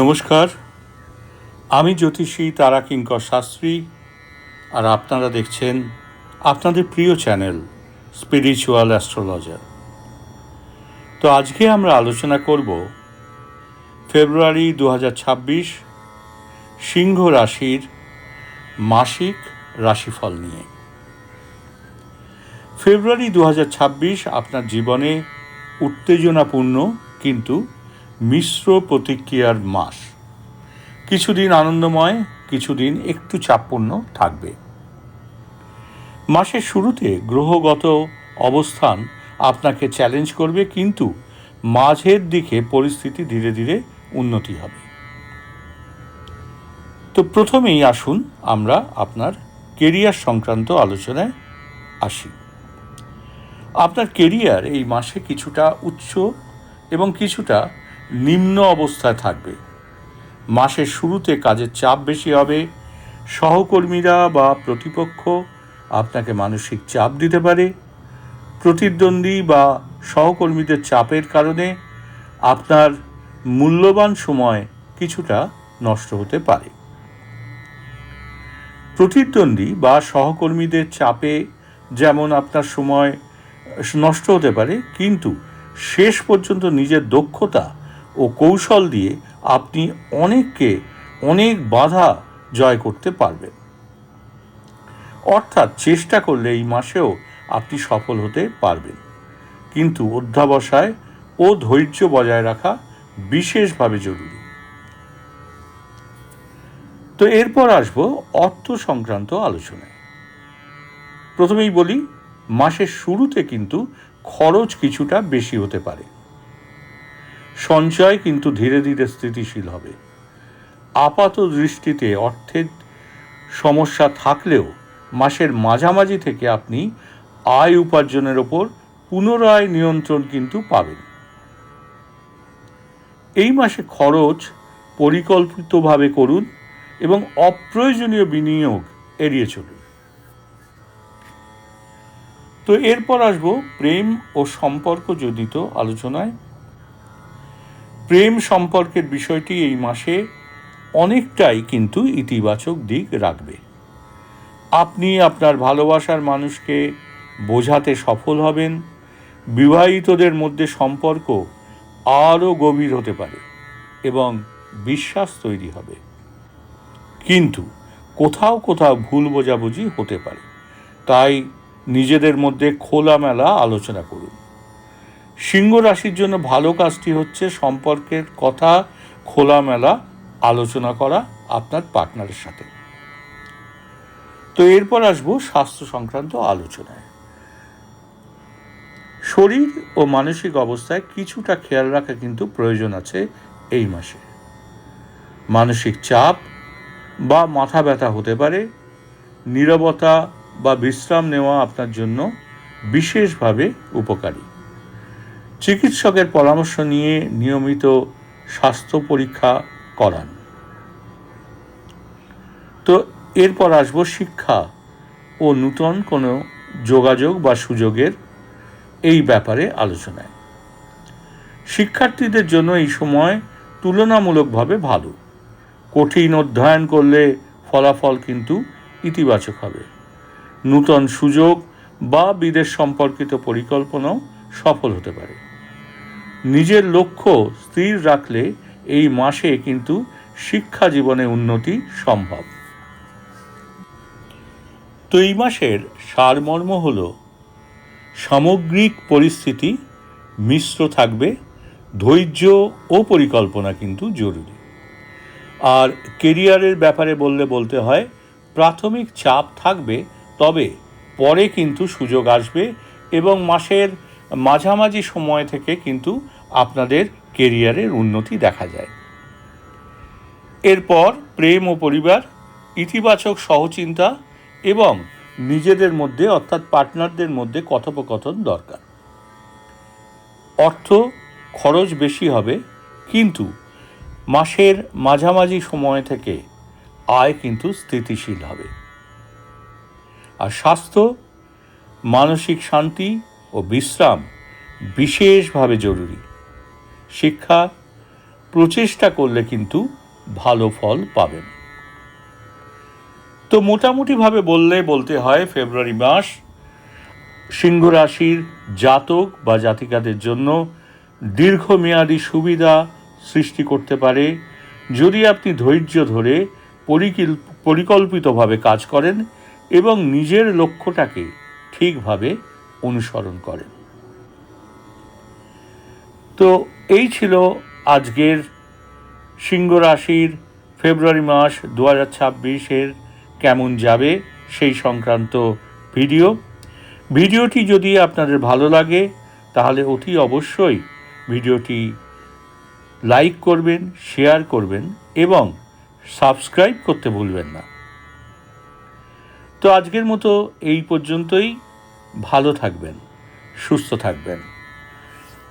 নমস্কার। আমি জ্যোতিষী তারা কিঙ্কর শাস্ত্রী, আর আপনারা দেখছেন আপনাদের প্রিয় চ্যানেল স্পিরিচুয়াল অ্যাস্ট্রোলজার তো আজকে আমরা আলোচনা করব ফেব্রুয়ারি দু হাজার ছাব্বিশ সিংহ রাশির মাসিক রাশিফল নিয়ে। ফেব্রুয়ারি দু হাজার ছাব্বিশ আপনার জীবনে উত্তেজনাপূর্ণ কিন্তু মিশ্র প্রতিক্রিয়ার মাস। কিছুদিন আনন্দময়, কিছুদিন একটু চাপপূর্ণ থাকবে। মাসের শুরুতে গ্রহগত অবস্থান আপনাকে চ্যালেঞ্জ করবে, কিন্তু মাঝের দিকে পরিস্থিতি ধীরে ধীরে উন্নতি হবে। তো প্রথমেই আসুন আমরা আপনার কেরিয়ার সংক্রান্ত আলোচনায় আসি। আপনার কেরিয়ার এই মাসে কিছুটা উচ্চ এবং কিছুটা নিম্ন অবস্থায় থাকবে। মাসের শুরুতে কাজের চাপ বেশি হবে। সহকর্মীরা বা প্রতিপক্ষ আপনাকে মানসিক চাপ দিতে পারে। প্রতিদ্বন্দ্বী বা সহকর্মীদের চাপের কারণে আপনার মূল্যবান সময় কিছুটা নষ্ট হতে পারে। প্রতিদ্বন্দ্বী বা সহকর্মীদের চাপে যেমন আপনার সময় নষ্ট হতে পারে, কিন্তু শেষ পর্যন্ত নিজের দক্ষতা ও কৌশল দিয়ে আপনি অনেককে অনেক বাধা জয় করতে পারবেন। অর্থাৎ চেষ্টা করলে এই মাসেও আপনি সফল হতে পারবেন। কিন্তু অধ্যাবসায় ও ধৈর্য বজায় রাখা বিশেষভাবে জরুরি। তো এরপর আসব অর্থ সংক্রান্ত আলোচনায়। প্রথমেই বলি, মাসের শুরুতে কিন্তু খরচ কিছুটা বেশি হতে পারে। সঞ্চয় কিন্তু ধীরে ধীরে স্থিতিশীল হবে। আপাত দৃষ্টিতে অর্থের সমস্যা থাকলেও মাসের মাঝামাঝি থেকে আপনি আয় উপার্জনের ওপর পুনরায় নিয়ন্ত্রণ কিন্তু পাবেন। এই মাসে খরচ পরিকল্পিতভাবে করুন এবং অপ্রয়োজনীয় বিনিয়োগ এড়িয়ে চলুন। তো এরপর আসব প্রেম ও সম্পর্ক জড়িত আলোচনায়। প্রেম সম্পর্কের বিষয়টি এই মাসে অনেকটাই কিন্তু ইতিবাচক দিক রাখবে। আপনি আপনার ভালোবাসার মানুষকে বোঝাতে সফল হবেন। বিবাহিতদের মধ্যে সম্পর্ক আরও গভীর হতে পারে এবং বিশ্বাস তৈরি হবে। কিন্তু কোথাও কোথাও ভুল বোঝাবুঝি হতে পারে। তাই নিজেদের মধ্যে খোলামেলা আলোচনা করুন। সিংহ রাশির জন্য ভালো কাজটি হচ্ছে সম্পর্কের কথা, খোলামেলা আলোচনা করা আপনার পার্টনারের সাথে। তো এরপর আসব স্বাস্থ্য সংক্রান্ত আলোচনায়। শরীর ও মানসিক অবস্থায় কিছুটা খেয়াল রাখা কিন্তু প্রয়োজন আছে এই মাসে। মানসিক চাপ বা মাথা ব্যথা হতে পারে, নীরবতা বা বিশ্রাম নেওয়া আপনার জন্য বিশেষভাবে উপকারী। চিকিৎসকের পরামর্শ নিয়ে নিয়মিত স্বাস্থ্য পরীক্ষা করান। তো এরপর আসব শিক্ষা ও নূতন কোনো যোগাযোগ বা সুযোগের এই ব্যাপারে আলোচনায়। শিক্ষার্থীদের জন্য এই সময় তুলনামূলকভাবে ভালো। কঠিন অধ্যয়ন করলে ফলাফল কিন্তু ইতিবাচক হবে। নূতন সুযোগ বা বিদেশ সম্পর্কিত পরিকল্পনাও সফল হতে পারে। নিজের লক্ষ্য স্থির রাখলে এই মাসে কিন্তু শিক্ষা জীবনে উন্নতি সম্ভব। তো এই মাসের সারমর্ম হল, সামগ্রিক পরিস্থিতি মিশ্র থাকবে, ধৈর্য ও পরিকল্পনা কিন্তু জরুরি। আর কেরিয়ারের ব্যাপারে বললে বলতে হয়, প্রাথমিক চাপ থাকবে, তবে পরে কিন্তু সুযোগ আসবে এবং মাসের মাঝামাঝি সময় থেকে কিন্তু আপনাদের কেরিয়ারের উন্নতি দেখা যায়। এরপর প্রেম ও পরিবার, ইতিবাচক সহচিন্তা এবং নিজেদের মধ্যে অর্থাৎ পার্টনারদের মধ্যে কথোপকথন দরকার। অর্থ খরচ বেশি হবে, কিন্তু মাসের মাঝামাঝি সময় থেকে আয় কিন্তু স্থিতিশীল হবে। আর স্বাস্থ্য, মানসিক শান্তি ও বিশ্রাম বিশেষভাবে জরুরি। শিক্ষা প্রচেষ্টা করলে কিন্তু ভালো ফল পাবেন। তো মোটামুটিভাবে বললে বলতে হয়, ফেব্রুয়ারি মাস সিংহ রাশির জাতক বা জাতিকাদের জন্য দীর্ঘমেয়াদী সুবিধা সৃষ্টি করতে পারে। যদি আপনি ধৈর্য ধরে পরিকল- পরিকল্পিতভাবে কাজ করেন এবং নিজের লক্ষ্যটাকে ঠিকভাবে অনুসরণ করেন। তো এই ছিল আজকের সিংহ রাশির ফেব্রুয়ারি মাস দু হাজার কেমন যাবে সেই সংক্রান্ত ভিডিও। ভিডিওটি যদি আপনাদের ভালো লাগে, তাহলে অতি অবশ্যই ভিডিওটি লাইক করবেন, শেয়ার করবেন এবং সাবস্ক্রাইব করতে ভুলবেন না। তো আজকের মতো এই পর্যন্তই। ভালো থাকবেন, সুস্থ থাকবেন।